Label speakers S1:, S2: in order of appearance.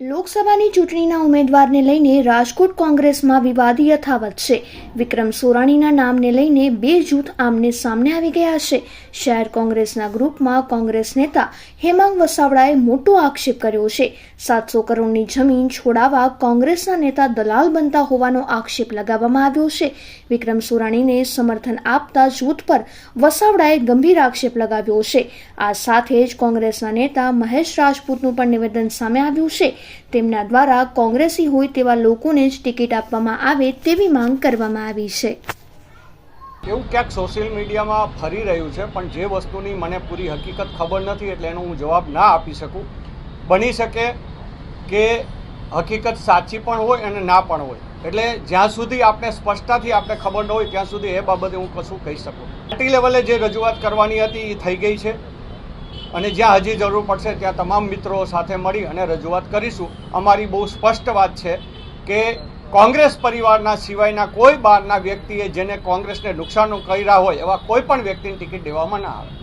S1: લોકસભાની ચૂંટણીના ઉમેદવારને લઈને રાજકોટ કોંગ્રેસમાં વિવાદ યથાવત છે. વિક્રમ સોરાણીના નામને લઈને બે જૂથ આમને સામને આવી ગયા છે. શહેર કોંગ્રેસના ગ્રુપમાં કોંગ્રેસ નેતા હેમાંગ વસાવડાએ મોટો આક્ષેપ કર્યો છે. સાતસો કરોડની જમીન છોડાવવા કોંગ્રેસના નેતા દલાલ બનતા હોવાનો આક્ષેપ લગાવવામાં આવ્યો છે. વિક્રમ સોરાણીને સમર્થન આપતા જૂથ પર વસાવડાએ ગંભીર આક્ષેપ લગાવ્યો છે. આ સાથે જ કોંગ્રેસના નેતા મહેશ રાજપૂતનું પણ નિવેદન સામે આવ્યું છે. તેમના દ્વારા કોંગ્રેસી હોય તેવા લોકોને જ ટિકિટ આપવામાં આવે તેવી માંગ કરવામાં આવી છે.
S2: એવું ક્યાંક સોશિયલ મીડિયામાં ફરી રહ્યું છે, પણ જે વસ્તુની મને પૂરી હકીકત ખબર નથી એટલે એનો હું જવાબ ના આપી શકું. બની શકે કે હકીકત સાચી પણ હોય અને ના પણ હોય. એટલે જ્યાં સુધી આપણે સ્પષ્ટતાથી આપણે ખબર ન હોય, ત્યાં સુધી એ બાબતે હું કશું કહી શકું. પાર્ટી લેવલે જે રજૂઆત કરવાની હતી એ થઈ ગઈ છે. અને જ્યાં હજી જરૂર પડશે ત્યાં તમામ મિત્રો સાથે મળી અને રજૂઆત કરીશું. અમારી બહુ સ્પષ્ટ વાત છે કે કોંગ્રેસ પરિવારના સિવાયના કોઈ બહારના વ્યક્તિએ જેને કોંગ્રેસને નુકસાન કર્યા હોય એવા કોઈ પણ વ્યક્તિની ટિકિટ દેવામાં ના આવે.